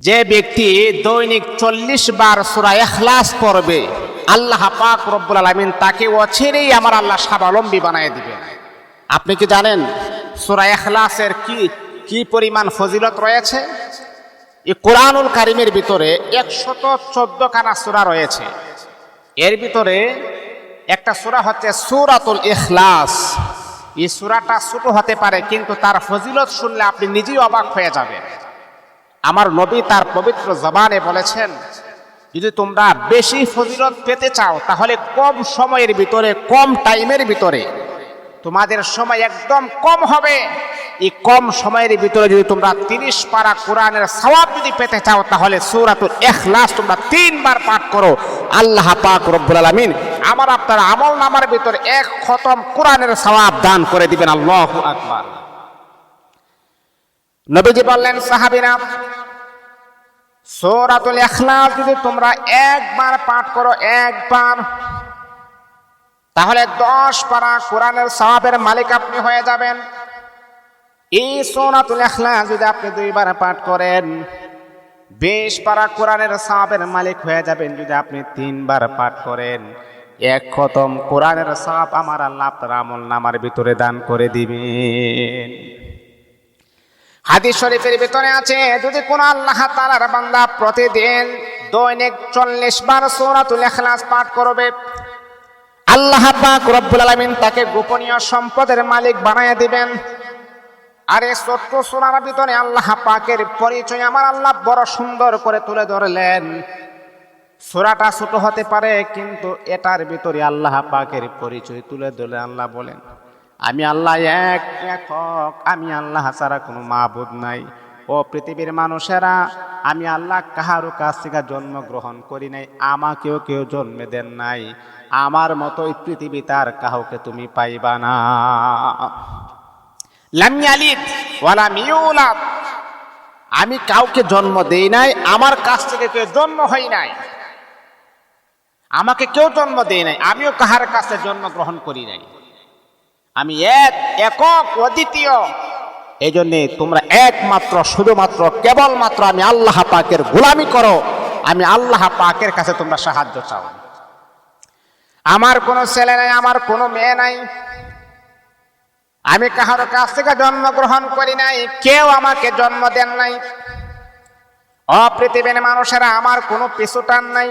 যে ব্যক্তি দৈনিক চল্লিশ বার সুরা এখলাস পড়বে, আল্লাহ পাক রব্বুল আলমিন তাকে অছেরেই আমার আল্লাহ স্বাবলম্বী বানিয়ে দিবে আপনি কি জানেন সুরা এখলাসের কি কি পরিমাণ ফজিলত রয়েছে? এই কোরআনুল কারিমের ভিতরে একশত চোদ্দ খানা সুরা রয়েছে। এর ভিতরে একটা সুরা হচ্ছে সুরাতুল ইখলাস। এই সুরাটা ছোট হতে পারে, কিন্তু তার ফজিলত শুনলে আপনি নিজেই অবাক হয়ে যাবেন। আমার নবী তার পবিত্র জবানে বলেছেন, যদি তোমরা বেশি ফজিলত পেতে চাও, তাহলে কম সময়ের ভিতরে, কম টাইমের ভিতরে তোমাদের সময় একদম কম হবে। এই কম সময়ের ভিতরে যদি তোমরা তিরিশ পারা কোরআনের সওয়াব যদি পেতে চাও, তাহলে সূরাতুল ইখলাস তোমরা তিনবার পাঠ করো। আল্লাহ পাক রব্বুল আলামিন আমার আপনার আমল নামার ভিতরে এক খতম কোরআনের সওয়াব দান করে দিবেন। আল্লাহ আকবার। নবীজি বললেন, সাহাবীরা, সূরাতুল ইখলাস যদি তোমরা একবার পাঠ করো, একবার, তাহলে দশ পারা কোরআনের সওয়াবের মালিক আপনি হয়ে যাবেন। এই সূরাতুল ইখলাস যদি আপনি দুইবার পাঠ করেন, বিশ পারা কোরআনের সওয়াবের মালিক হয়ে যাবেন যদি আপনি তিনবার পাঠ করেন। এক খতম কোরআনের সওয়াব আমার আল্লাহ আপনার আমল নামার ভিতরে দান করে দিবেন। হাদিস শরীফের ভিতরে আছে, যদি কোন আল্লাহ তাআলার বান্দা প্রতিদিন দৈনিক চল্লিশ বার সূরাতুল ইখলাস পাঠ করবে, আল্লাহ পাক রব্বুল আলামিন তাকে গোপনীয় সম্পদের মালিক বানায় দিবেন। আর এই ছোট্ট সোনার ভিতরে আল্লাহ পাকের পরিচয় আমার আল্লাহ বড় সুন্দর করে তুলে ধরলেন। সোরাটা ছোট হতে পারে, কিন্তু এটার ভিতরে আল্লাহ পাকের পরিচয় তুলে ধরলে আল্লাহ বলেন আমি আল্লাহ এক একক, আমি আল্লাহ ছাড়া কোনো মাহবুদ নাই। ও পৃথিবীর মানুষেরা, আমি আল্লাহ কাহারও কাছ থেকে জন্মগ্রহণ করি নাই, আমাকেও কেউ জন্মে দেন নাই। আমার মতোই পৃথিবী তার কাহকে তুমি পাইবা না। আমি কাউকে জন্ম দেই নাই, আমার কাছ থেকে কেউ জন্ম হই নাই। আমাকে কেউ জন্ম দেয় নাই, আমিও কাহার কাছে জন্মগ্রহণ করি নাই। আমি এক, একক অদ্বিতীয় এই জন্যে তোমরা একমাত্র, শুধুমাত্র, কেবলমাত্র আমি আল্লাহ পাকের গোলামি করো, আমি আল্লাহ পাকের কাছে তোমরা সাহায্য চাও। আমার কোনো ছেলে নাই, আমার কোনো মেয়ে নাই। আমি কাহার কাছ থেকে জন্মগ্রহণ করি নাই, কেউ আমাকে জন্ম দেন নাই। অপৃথিবীর মানুষেরা আমার কোনো পিছু টান নাই।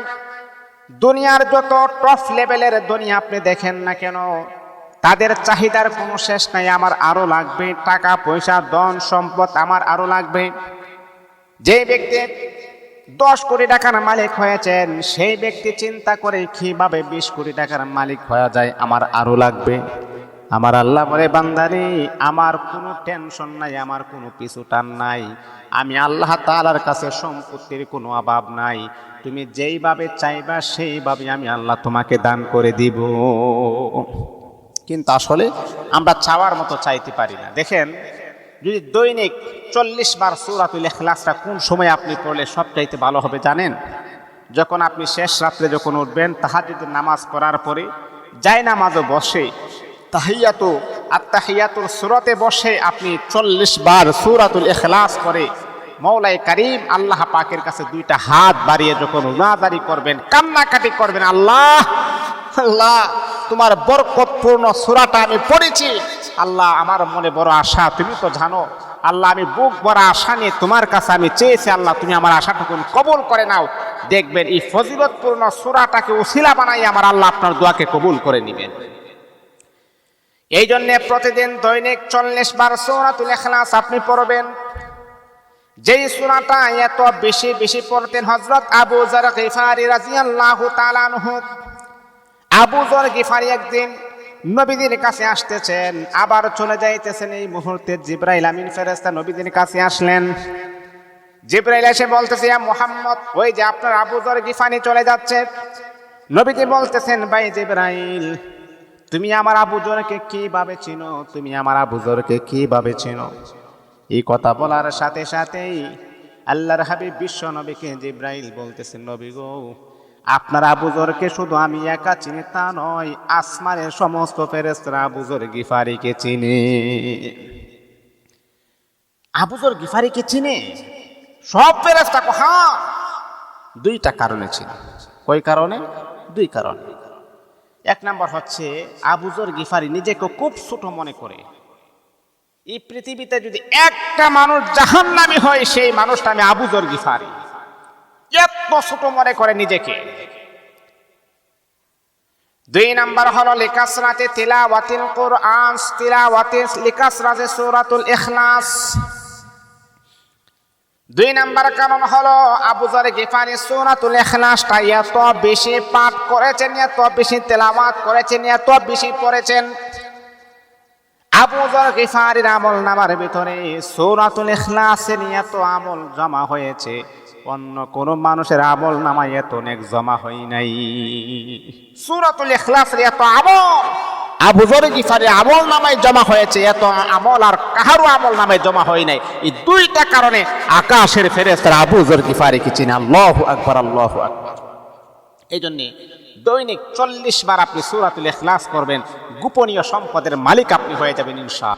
দুনিয়ার যত টপ লেভেলের দুনিয়া আপনি দেখেন না কেন? তাদের চাহিদার কোনো শেষ নাই, আমার আরও লাগবে টাকা, পয়সা, ধন, সম্পদ, আমার আরও লাগবে। যে ব্যক্তি দশ কোটি টাকার মালিক হয়েছেন, সেই ব্যক্তি চিন্তা করে কীভাবে বিশ কোটি টাকার মালিক হয়ে যায়, আমার আরও লাগবে। আমার আল্লাহ বলে, বান্দারি, আমার কোনো টেনশন নাই, আমার কোনো পিছু টান নাই। আমি আল্লাহ তালার কাছে সম্পত্তির কোনো অভাব নাই। তুমি যেইভাবে চাইবা, সেইভাবে আমি আল্লাহ তোমাকে দান করে দিব। কিন্তু আসলে আমরা চাওয়ার মতো চাইতে পারি না। দেখেন, যদি দৈনিক চল্লিশ বার সুরাতুল এখলাসটা কোন সময় আপনি পড়লে সবচাইতে ভালো হবে জানেন? যখন আপনি শেষ রাত্রে যখন উঠবেন যদি নামাজ পড়ার পরে যাই নামাজও বসে, তাহিয়াতু আত্মাহিয়াতুর সুরতে বসে আপনি চল্লিশ বার সুরাতুল এখলাস করে মৌলাই করিম আল্লাহ পাকের কাছে দুইটা হাত বাড়িয়ে যখন উনাদারি করবেন, কান্নাকাটি করবেন, আল্লাহ আল্লাহ তোমার বরকতপূর্ণ সুরাটা আমি পড়েছি। আল্লাহ আমার মনে বড় আশা, তুমি তো জানো, আল্লাহ আমি বুক বড় আশা নিয়ে তোমার কাছে আমি চেয়েছি, আল্লাহ তুমি আমার আশাটুকু কবুল করে নাও। দেখবেন এই ফজিলতপূর্ণ সুরাটাকে উশিলা বানাই আমার আল্লাহ আপনার দোয়াকে কবুল করে নেবেন। এই জন্যে প্রতিদিন দৈনিক চল্লিশ বার সৌরাতুল এখলাস আপনি পড়বেন। যেই সুরাটা এত বেশি বেশি পড়তেন হজরত আবু জর গিফারি রাজিয়াল্লাহু তাআলা আবু জর গিফারি একদিন নবীদের কাছে আসতেছেন, আবার চলে যাইতেছেন এই মুহূর্তে জিব্রাইল আমিন ফেরেস্তা নবীদের কাছে আসলেন। জিব্রাইল এসে বলতেছে মুহাম্মদ, ওই যে আপনার আবু জর গিফানি চলে যাচ্ছে। নবীজি বলতেছেন, ভাই জিব্রাইল, তুমি আমার আবুজরকে কীভাবে চিনো? তুমি আমার আবুজরকে কীভাবে চিনো? এই কথা বলার সাথে সাথেই আল্লাহর হাবিব বিশ্ব নবীকে জিব্রাইল বলতেছেন নবী গো আপনার আবুজরকে শুধু আমি একা চিনি, তা নয়, আসমানের সমস্ত ফেরেস্তরা আবুজর গিফারিকে চিনে। আবুজর গিফারিকে চিনে? সব ফেরেস্তা হ্যাঁ। দুইটা কারণে ছিল কই কারণে? দুই কারণে। এক নম্বর হচ্ছে আবুজর গিফারি নিজেকে খুব ছোট মনে করে। এই পৃথিবীতে যদি একটা মানুষ জাহান্নামি হয়, সেই মানুষটা আমি আবুজর গিফারি। এত ছোট মনে করে নিজেকে। দুই নাম্বার হলো, লিকাসরাতে তিলাওয়াতিল কোরআন তিলাওয়াতে লিকাসরাতে সূরাতুল ইখলাস। দুই নাম্বার কারণ হলো আবুজার গিফারি সূরাতুল ইখলাসটা এত বেশি পাঠ করেছেন, এত বেশি তেলাওয়াত করেছেন, এত বেশি পড়েছেন। আবুজার গিফারির আমল নামার ভিতরে সূরাতুল ইখলাসের এত আমল জমা হয়েছে। অন্য কোন মানুষের আমল নামায় এত অনেক জমা হয় নাই। সূরাতুল ইখলাসের এত আমল, আবু জর গিফারি আমল নামায় জমা হয়েছে, এত আমল আর কাহারও আমল নামায় জমা হয় নাই। এই দুইটা কারণে আকাশের ফেরেস্তারা আবু জর গিফারিকে চিনে, আল্লাহ আকবার আল্লাহ আকবার। এই জন্যে দৈনিক চল্লিশ বার আপনি সুরাতুল ইখলাস করবেন গোপনীয় সম্পদের মালিক আপনি হয়ে যাবেন ইনশা